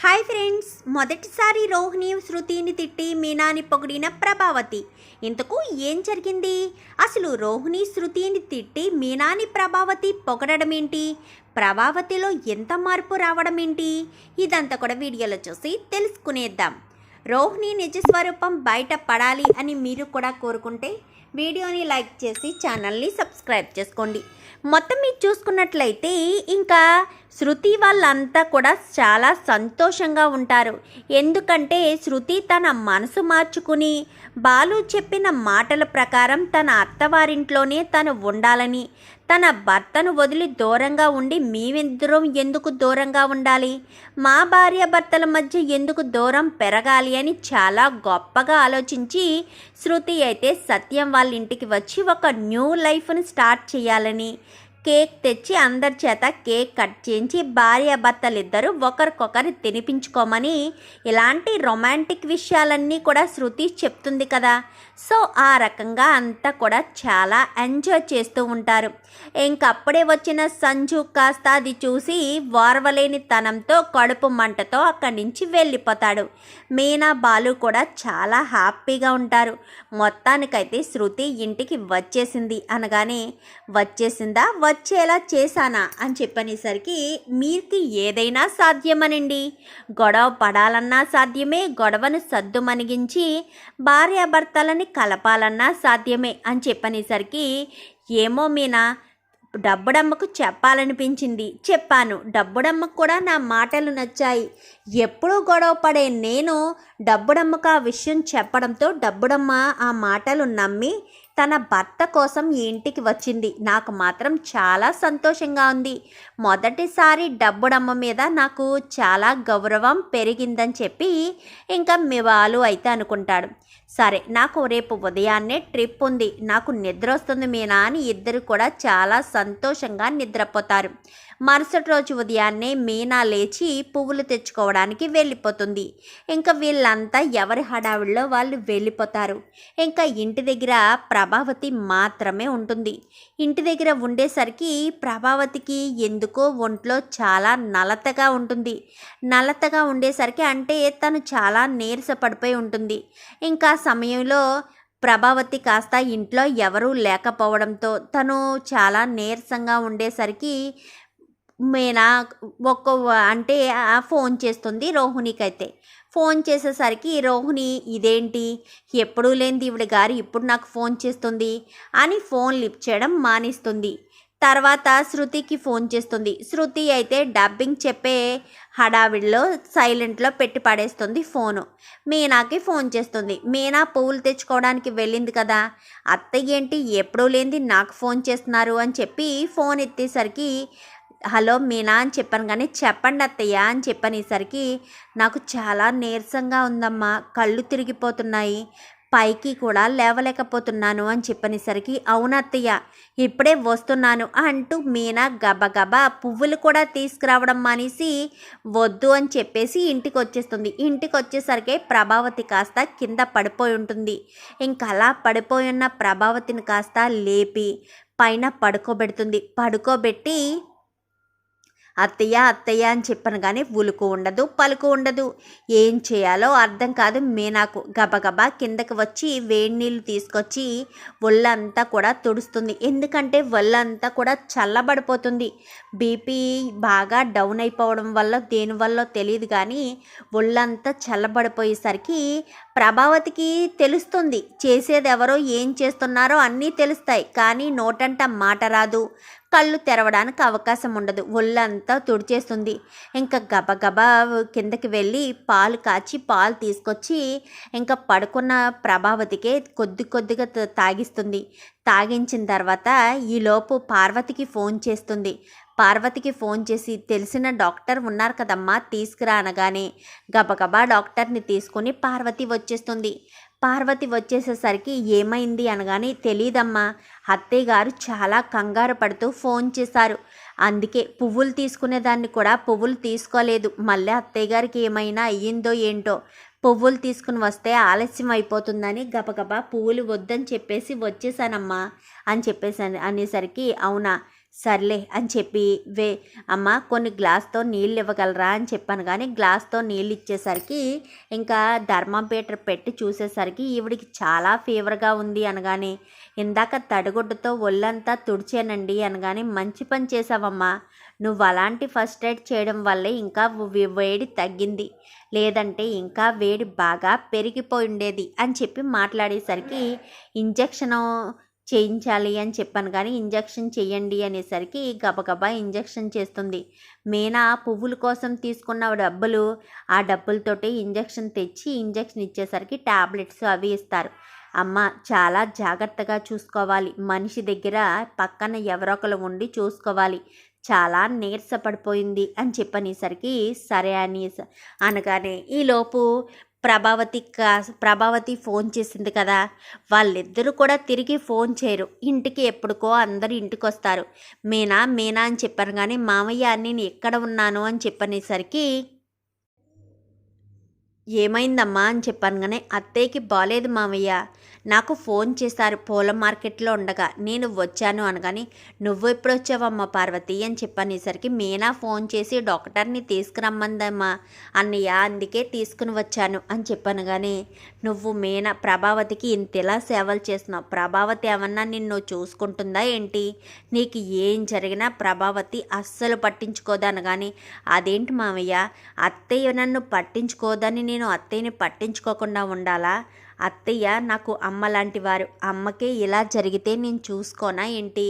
Hi friends మొదటిసారి రోహిణి శృతిని తిట్టి మీనాని పొగిడిన ప్రభావతి. ఇంతకు ఏం జరిగింది? అసలు రోహిణి శృతిని తిట్టి మీనాని ప్రభావతి పొగడడం ఏంటి? ప్రభావతిలో ఎంత మార్పు రావడం ఏంటి? ఇదంతా కూడా వీడియోలో చూసి తెలుసుకునేద్దాం. రోహిణి నిజ స్వరూపం బయట పడాలి అని మీరు కూడా కోరుకుంటే వీడియోని లైక్ చేసి ఛానల్ని సబ్స్క్రైబ్ చేసుకోండి. మొత్తం మీరు చూసుకున్నట్లయితే ఇంకా శృతి వాళ్ళంతా కూడా చాలా సంతోషంగా ఉంటారు. ఎందుకంటే శృతి తన మనసు మార్చుకుని బాలు చెప్పిన మాటల ప్రకారం తన అత్తవారింట్లోనే తను ఉండాలని తన భర్తను వదిలి దూరంగా ఉండి మేమిద్దరం ఎందుకు దూరంగా ఉండాలి? మా భార్య భర్తల మధ్య ఎందుకు దూరం పెరగాలి అని చాలా గొప్పగా ఆలోచించి శృతి అయితే సత్యం వాళ్ళ ఇంటికి వచ్చి ఒక న్యూ లైఫ్ని స్టార్ట్ చేయాలని. కేక్ తెచ్చి అందరి చేత కేక్ కట్ చేయించి భార్య భర్తలిద్దరూ ఒకరికొకరు తినిపించుకోమని ఇలాంటి రొమాంటిక్ విషయాలన్నీ కూడా శృతి చెప్తుంది కదా. సో ఆ రకంగా అంతా కూడా చాలా ఎంజాయ్ చేస్తూ ఉంటారు. ఇంకప్పుడే వచ్చిన సంజు కాస్త అది చూసి వారవలేని తనంతో కడుపు మంటతో అక్కడి నుంచి వెళ్ళిపోతాడు. మీనా బాలు కూడా చాలా హ్యాపీగా ఉంటారు. మొత్తానికైతే శృతి ఇంటికి వచ్చేసింది అనగానే వచ్చేసిందా? వచ్చేలా చేశానా? అని చెప్పనేసరికి మీకు ఏదైనా సాధ్యమనండి. గొడవ పడాలన్నా సాధ్యమే గొడవను సద్దుమణిగించి భార్యాభర్తలని కలపాలన్నా సాధ్యమే అని చెప్పనేసరికి ఏమో మీనా డబ్బుడమ్మకు చెప్పాలనిపించింది. చెప్పాను. డబ్బుడమ్మకు కూడా నా మాటలు నచ్చాయి. ఎప్పుడూ గొడవ పడే నేను డబ్బుడమ్మకు ఆ విషయం చెప్పడంతో డబ్బుడమ్మ ఆ మాటలు నమ్మి తన భర్త కోసం ఇంటికి వచ్చింది. నాకు మాత్రం చాలా సంతోషంగా ఉంది. మొదటిసారి డబ్బుడమ్మ మీద నాకు చాలా గౌరవం పెరిగిందని చెప్పి ఇంకా మివాలు అయితే అనుకుంటాడు సరే నాకు రేపు ఉదయాన్నే ట్రిప్ ఉంది. నాకు నిద్ర వస్తుంది మీనా అని ఇద్దరు కూడా చాలా సంతోషంగా నిద్రపోతారు. మరుసటి రోజు ఉదయాన్నే మీనా లేచి పువ్వులు తెచ్చుకోవడానికి వెళ్ళిపోతుంది. ఇంకా వీళ్ళంతా ఎవరి హడావిడిలో వాళ్ళు వెళ్ళిపోతారు. ఇంకా ఇంటి దగ్గర ప్రభావతి మాత్రమే ఉంటుంది. ఇంటి దగ్గర ఉండేసరికి ప్రభావతికి ఎందుకో ఒంట్లో చాలా నలతగా ఉంటుంది. నలతగా ఉండేసరికి అంటే తను చాలా నీరస పడిపోయి ఉంటుంది. ఇంకా సమయంలో ప్రభావతి కాస్త ఇంట్లో ఎవరూ లేకపోవడంతో తను చాలా నీరసంగా ఉండేసరికి మీనా ఒక్క అంటే ఫోన్ చేస్తుంది రోహిణికైతే. ఫోన్ చేసేసరికి రోహిణి ఇదేంటి? ఎప్పుడూ లేనిది ఈవిడ గారు ఇప్పుడు నాకు ఫోన్ చేస్తుంది అని ఫోన్ లిఫ్ట్ చేయడం మానేస్తుంది. తర్వాత శృతికి ఫోన్ చేస్తుంది. శృతి అయితే డబ్బింగ్ చెప్పే హడావిడిలో సైలెంట్లో పెట్టి పడేస్తుంది ఫోను. మీనాకి ఫోన్ చేస్తుంది. మీనా పువ్వులు తెచ్చుకోవడానికి వెళ్ళింది కదా. అత్తయ్య ఏంటి? ఎప్పుడూ లేనిది నాకు ఫోన్ చేస్తున్నారు అని చెప్పి ఫోన్ ఎత్తేసరికి హలో మీనా అని చెప్పాను కానీ చెప్పండి అత్తయ్య అని చెప్పనేసరికి నాకు చాలా నీరసంగా ఉందమ్మా. కళ్ళు తిరిగిపోతున్నాయి. పైకి కూడా లేవలేకపోతున్నాను అని చెప్పనేసరికి అవునత్తయ్య ఇప్పుడే వస్తున్నాను అంటూ మీనా గబగబా పువ్వులు కూడా తీసుకురావడం మానేసి వద్దు అని చెప్పేసి ఇంటికి వచ్చేస్తుంది ఇంటికి వచ్చేసరికి ప్రభావతి కాస్త కింద పడిపోయి ఉంటుంది. ఇంకా అలా పడిపోయి ఉన్న ప్రభావతిని కాస్త లేపి పైన పడుకోబెడుతుంది. పడుకోబెట్టి అత్తయ్య అత్తయ్య అని చెప్పను కానీ ఉలుకు ఉండదు పలుకు ఉండదు. ఏం చేయాలో అర్థం కాదు. మీనాకు గబగబా కిందకి వచ్చి వేడి నీళ్ళు తీసుకొచ్చి ఒళ్ళంతా కూడా తుడుస్తుంది. ఎందుకంటే ఒళ్ళంతా కూడా చల్లబడిపోతుంది. బీపీ బాగా డౌన్ అయిపోవడం వల్ల దేనివల్ల తెలియదు కానీ ఒళ్ళంతా చల్లబడిపోయేసరికి ప్రభావతికి తెలుస్తుంది. చేసేది ఎవరో ఏం చేస్తున్నారో అన్నీ తెలుస్తాయి. కానీ నోటంట మాట రాదు. కళ్ళు తెరవడానికి అవకాశం ఉండదు. ఒళ్ళంతా తుడిచేస్తుంది. ఇంకా గబగబా కిందకి వెళ్ళి పాలు కాచి పాలు తీసుకొచ్చి ఇంకా పడుకున్న ప్రభావతికే కొద్ది కొద్దిగా తాగిస్తుంది. తాగించిన తర్వాత ఈలోపు పార్వతికి ఫోన్ చేస్తుంది. పార్వతికి ఫోన్ చేసి తెలిసిన డాక్టర్ ఉన్నారు కదమ్మా తీసుకురా అనగానే గబగబా డాక్టర్ని తీసుకుని పార్వతి వచ్చేస్తుంది. పార్వతి వచ్చేసేసరికి ఏమైంది అనగానే తెలియదమ్మా అత్తయ్య గారు చాలా కంగారు పడుతూ ఫోన్ చేశారు. అందుకే పువ్వులు తీసుకునేదాన్ని కూడా పువ్వులు తీసుకోలేదు. మళ్ళీ అత్తయ్య గారికి ఏమైనా అయ్యిందో ఏంటో పువ్వులు తీసుకుని వస్తే ఆలస్యం అయిపోతుందని గబగబా పువ్వులు వద్దని చెప్పేసి వచ్చేసానమ్మా అని చెప్పేసి అనేసరికి అవునా సర్లే అని చెప్పి వే అమ్మ కొన్ని గ్లాస్తో నీళ్ళు ఇవ్వగలరా అని చెప్పాను. కానీ గ్లాస్తో నీళ్ళు ఇచ్చేసరికి ఇంకా ధర్మపీటర్ పెట్టి చూసేసరికి ఈవిడికి చాలా ఫీవర్గా ఉంది అనగానే ఇందాక తడిగుడ్డతో ఒళ్ళంతా తుడిచానండి అనగానే మంచి పని చేసావమ్మా నువ్వు అలాంటి ఫస్ట్ ఎయిడ్ చేయడం వల్లే ఇంకా వేడి తగ్గింది. లేదంటే ఇంకా వేడి బాగా పెరిగిపోయి ఉండేది అని చెప్పి మాట్లాడేసరికి ఇంజక్షను చేయించాలి అని చెప్పాను. కానీ ఇంజక్షన్ చేయండి అనేసరికి గబగబా ఇంజక్షన్ చేస్తుంది. మీనా పువ్వుల కోసం తీసుకున్న డబ్బులు ఆ డబ్బులతోటి ఇంజక్షన్ తెచ్చి ఇంజక్షన్ ఇచ్చేసరికి టాబ్లెట్స్ అవి ఇస్తారు. అమ్మ చాలా జాగ్రత్తగా చూసుకోవాలి. మనిషి దగ్గర పక్కన ఎవరొకరు ఉండి చూసుకోవాలి. చాలా నీరసపడిపోయింది అని చెప్పనేసరికి సరే అని అనగానే ఈలోపు ప్రభావతి కా ప్రభావతి ఫోన్ చేసింది కదా వాళ్ళిద్దరూ కూడా తిరిగి ఫోన్ చేయరు. ఇంటికి ఎప్పుడుకో అందరూ ఇంటికి వస్తారు మీనా మీనా అని చెప్పాను కానీ మామయ్య నేను ఎక్కడ ఉన్నాను? అని చెప్పనేసరికి ఏమైందమ్మా అని చెప్పాను కానీ అత్తయ్యకి బాలేదు మామయ్య నాకు ఫోన్ చేశారు పూల మార్కెట్లో ఉండగా. నేను వచ్చాను అనగాని నువ్వు ఎప్పుడు వచ్చావమ్మా పార్వతి? అని చెప్పనేసరికి మీనా ఫోన్ చేసి డాక్టర్ని తీసుకురమ్మందమ్మా. అన్నయ్య అందుకే తీసుకుని వచ్చాను. అని చెప్పాను కానీ నువ్వు మీనా ప్రభావతికి ఇంతలా సేవలు చేస్తున్నావు. ప్రభావతి ఏమన్నా నిన్ను చూసుకుంటుందా ఏంటి? నీకు ఏం జరిగినా ప్రభావతి అస్సలు పట్టించుకోదనగాని అదేంటి మామయ్య అత్తయ్య నన్ను పట్టించుకోదని నేను నేను అత్తయ్యని పట్టించుకోకుండా ఉండాలా? అత్తయ్య నాకు అమ్మ లాంటి వారు. అమ్మకే ఇలా జరిగితే నేను చూసుకోనా ఏంటి?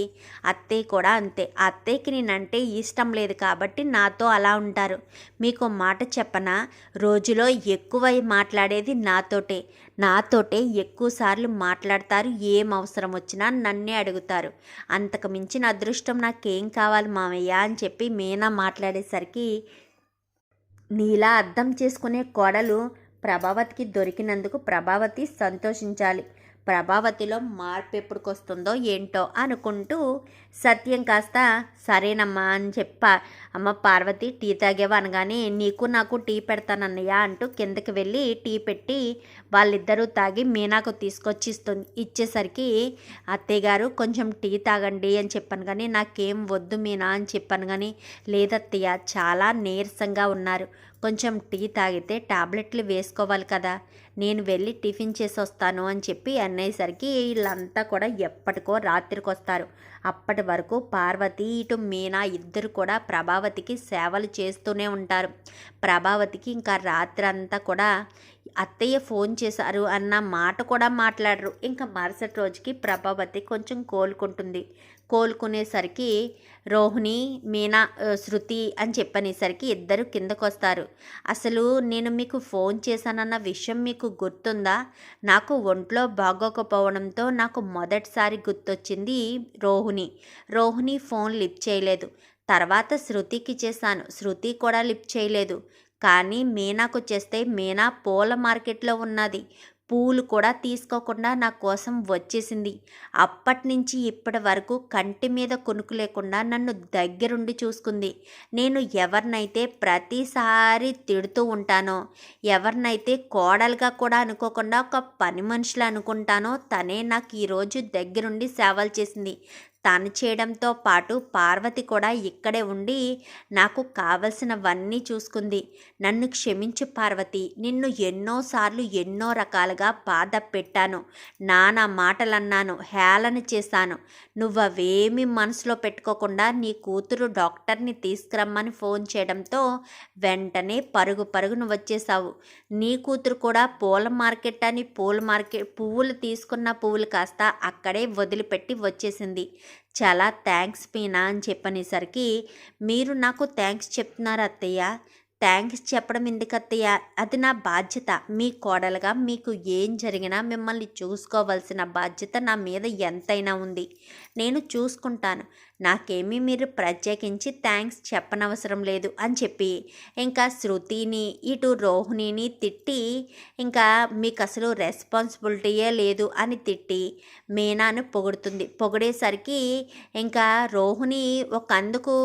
అత్తయ్య కూడా అంతే. అత్తయ్యకి నేనంటే ఇష్టం లేదు కాబట్టి నాతో అలా ఉంటారు. మీకు మాట చెప్పనా? రోజులో ఎక్కువ మాట్లాడేది నాతోటే. నాతోటే ఎక్కువసార్లు మాట్లాడతారు. ఏం అవసరం వచ్చినా నన్నే అడుగుతారు. అంతకు మించిన అదృష్టం నాకేం కావాలి మామయ్య అని చెప్పి మీనా మాట్లాడేసరికి నీలా అర్థం చేసుకునే కోడలు ప్రభావతికి దొరికినందుకు ప్రభావతి సంతోషించాలి. ప్రభావతిలో మార్పు ఎప్పుడుకొస్తుందో ఏంటో అనుకుంటూ సత్యం కాస్త సరేనమ్మా అని చెప్ప అమ్మ పార్వతి టీ తాగేవా? అనగానే నీకు నాకు టీ పెడతానన్నయ్య అంటూ కిందకి వెళ్ళి టీ పెట్టి వాళ్ళిద్దరూ తాగి మీనాకు తీసుకొచ్చి ఇస్తుంది ఇచ్చేసరికి అత్తయ్య గారు కొంచెం టీ తాగండి అని చెప్పాను కానీ నాకేం వద్దు మీనా అని చెప్పాను కానీ లేదత్తయ్య చాలా నీరసంగా ఉన్నారు. కొంచెం టీ తాగితే టాబ్లెట్లు వేసుకోవాలి కదా నేను వెళ్ళి టిఫిన్ చేసి వస్తాను అని చెప్పి అనేసరికి వీళ్ళంతా కూడా ఎప్పటికో రాత్రికి వస్తారు అప్పటి వరకు పార్వతి ఇటు మీనా ఇద్దరు కూడా ప్రభావతికి సేవలు చేస్తూనే ఉంటారు. ప్రభావతికి ఇంకా రాత్రి అంతా కూడా అత్తయ్య ఫోన్ చేశారు అన్న మాట కూడా మాట్లాడరు. ఇంకా మరుసటి రోజుకి ప్రభావతి కొంచెం కోలుకుంటుంది. కోలుకునేసరికి రోహిణి మీనా శృతి అని చెప్పనేసరికి ఇద్దరు కిందకు వస్తారు అసలు నేను మీకు ఫోన్ చేశానన్న విషయం మీకు గుర్తుందా? నాకు ఒంట్లో బాగోకపోవడంతో నాకు మొదటిసారి గుర్తొచ్చింది రోహిణి. రోహిణి ఫోన్ లిఫ్ట్ చేయలేదు. తర్వాత శృతికి చేశాను. శృతి కూడా లిఫ్ట్ చేయలేదు. కానీ మీనాకు చేస్తే మీనా పూల మార్కెట్లో ఉన్నది. పూలు కూడా తీసుకోకుండా నా కోసం వచ్చేసింది. అప్పటి నుంచి ఇప్పటి వరకు కంటి మీద కొనుక్కు లేకుండా నన్ను దగ్గరుండి చూసుకుంది. నేను ఎవరినైతే ప్రతిసారి తిడుతూ ఉంటానో ఎవరినైతే కోడలుగా కూడా అనుకోకుండా ఒక పని మనుషులు అనుకుంటానో తనే నాకు ఈరోజు దగ్గరుండి సేవలు చేసింది. తను చేయడంతో పాటు పార్వతి కూడా ఇక్కడే ఉండి నాకు కావలసినవన్నీ చూసుకుంది. నన్ను క్షమించు పార్వతి. నిన్ను ఎన్నోసార్లు ఎన్నో రకాలుగా బాధ పెట్టాను. నానా మాటలన్నాను. హేళన చేశాను. నువ్వు మనసులో పెట్టుకోకుండా నీ కూతురు డాక్టర్ని తీసుకురమ్మని ఫోన్ చేయడంతో వెంటనే పరుగు పరుగును వచ్చేసావు నీ కూతురు కూడా పూల మార్కెట్ అని పూల మార్కెట్ పువ్వులు తీసుకున్న పువ్వులు కాస్త అక్కడే వదిలిపెట్టి వచ్చేసింది. చాలా థ్యాంక్స్ పీనా అని చెప్పనేసరికి మీరు నాకు థ్యాంక్స్ చెప్తున్నారు అత్తయ్య? థ్యాంక్స్ చెప్పడం ఎందుకు అత్తయ్య? అది నా బాధ్యత. మీ కోడలుగా మీకు ఏం జరిగినా మిమ్మల్ని చూసుకోవాల్సిన బాధ్యత నా మీద ఎంతైనా ఉంది. నేను చూసుకుంటాను. నాకేమీ మీరు ప్రత్యేకించి థ్యాంక్స్ చెప్పనవసరం లేదు అని చెప్పి ఇంకా శృతిని ఇటు రోహిణిని తిట్టి ఇంకా మీకు అసలు రెస్పాన్సిబిలిటీయే లేదు అని తిట్టి మీనాను పొగుడుతుంది. పొగిడేసరికి ఇంకా రోహిణి ఒక అందుకు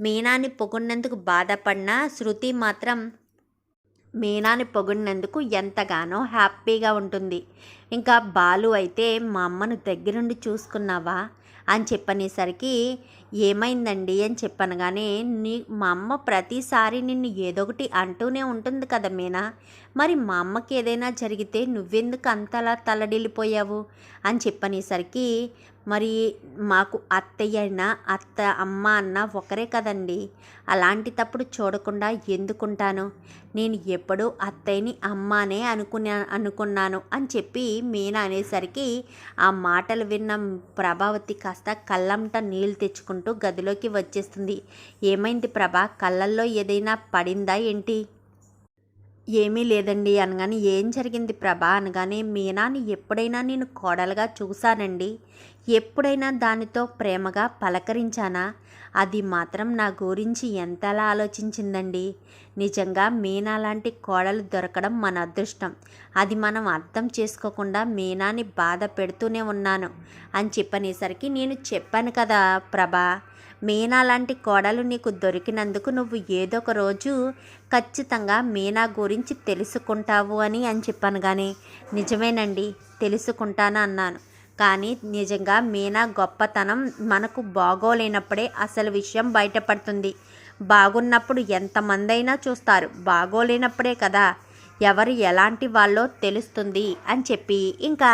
మీనాని పొగిడినందుకు బాధపడిన శృతి మాత్రం మీనాని పొగిడినందుకు ఎంతగానో హ్యాపీగా ఉంటుంది. ఇంకా బాలు అయితే మా అమ్మను దగ్గరుండి చూసుకున్నావా? అని చెప్పనేసరికి ఏమైందండి అని చెప్పనగానే నీ మా అమ్మ ప్రతిసారి నిన్ను ఏదో ఒకటి అంటూనే ఉంటుంది కదా మీనా. మరి మా అమ్మకి ఏదైనా జరిగితే నువ్వెందుకు అంతలా తలడిల్లిపోయావు అని చెప్పనేసరికి మరి మాకు అత్తయ్య అయినా అత్త అమ్మ అన్న ఒకరే కదండి. అలాంటి తప్పుడు చూడకుండా ఎందుకుంటాను? నేను ఎప్పుడూ అత్తయ్యని అమ్మనే అనుకున్నా అనుకున్నాను అని చెప్పి మీనా అనేసరికి ఆ మాటలు విన్న ప్రభావతి కాస్త కళ్ళంట నీళ్ళు అంటూ గదిలోకి వచ్చేస్తుంది. ఏమైంది ప్రభా? కళ్ళల్లో ఏదైనా పడిందా ఏంటి? ఏమీ లేదండి అనగానే ఏం జరిగింది ప్రభా? అనగానే మీనాని ఎప్పుడైనా నేను కోడలుగా చూశానండి. ఎప్పుడైనా దానితో ప్రేమగా పలకరించానా? అది మాత్రం నా గురించి ఎంతలా ఆలోచించిందండి? నిజంగా మీనా లాంటి కోడలు దొరకడం మన అదృష్టం. అది మనం అర్థం చేసుకోకుండా మీనాని బాధ పెడుతూనే ఉన్నాను. అని చెప్పనేసరికి నేను చెప్పాను కదా ప్రభా మీనా లాంటి కోడలు నీకు దొరికినందుకు నువ్వు ఏదో ఒక రోజు ఖచ్చితంగా మీనా గురించి తెలుసుకుంటావు అని అని చెప్పాను కానీ నిజమేనండి తెలుసుకుంటాను అన్నాను. కానీ నిజంగా మీనా గొప్పతనం మనకు బాగోలేనప్పుడే అసలు విషయం బయటపడుతుంది. బాగున్నప్పుడు ఎంతమందైనా చూస్తారు. బాగోలేనప్పుడే కదా. ఎవరు ఎలాంటి వాళ్ళో తెలుస్తుంది అని చెప్పి ఇంకా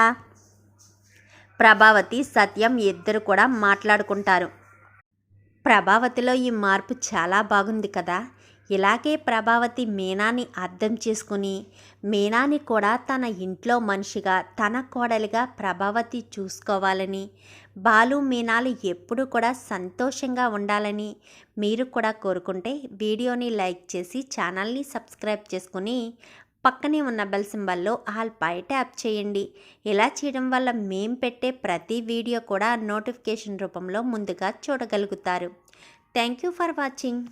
ప్రభావతి సత్యం ఇద్దరు కూడా మాట్లాడుకుంటారు. ప్రభావతిలో ఈ మార్పు చాలా బాగుంది కదా. ఇలాగే ప్రభావతి మీనాని అర్థం చేసుకుని మీనాని కూడా తన ఇంట్లో మనిషిగా తన కోడలిగా ప్రభావతి చూసుకోవాలని బాలు మీనాలు ఎప్పుడు కూడా సంతోషంగా ఉండాలని మీరు కూడా కోరుకుంటే వీడియోని లైక్ చేసి ఛానల్ని సబ్స్క్రైబ్ చేసుకుని పక్కనే ఉన్న బెల్ సింబల్లో ఆల్ పై ట్యాప్ చేయండి. ఇలా చేయడం వల్ల మేం పెట్టే ప్రతి వీడియో కూడా నోటిఫికేషన్ రూపంలో ముందుగా చూడగలుగుతారు. Thank you for watching.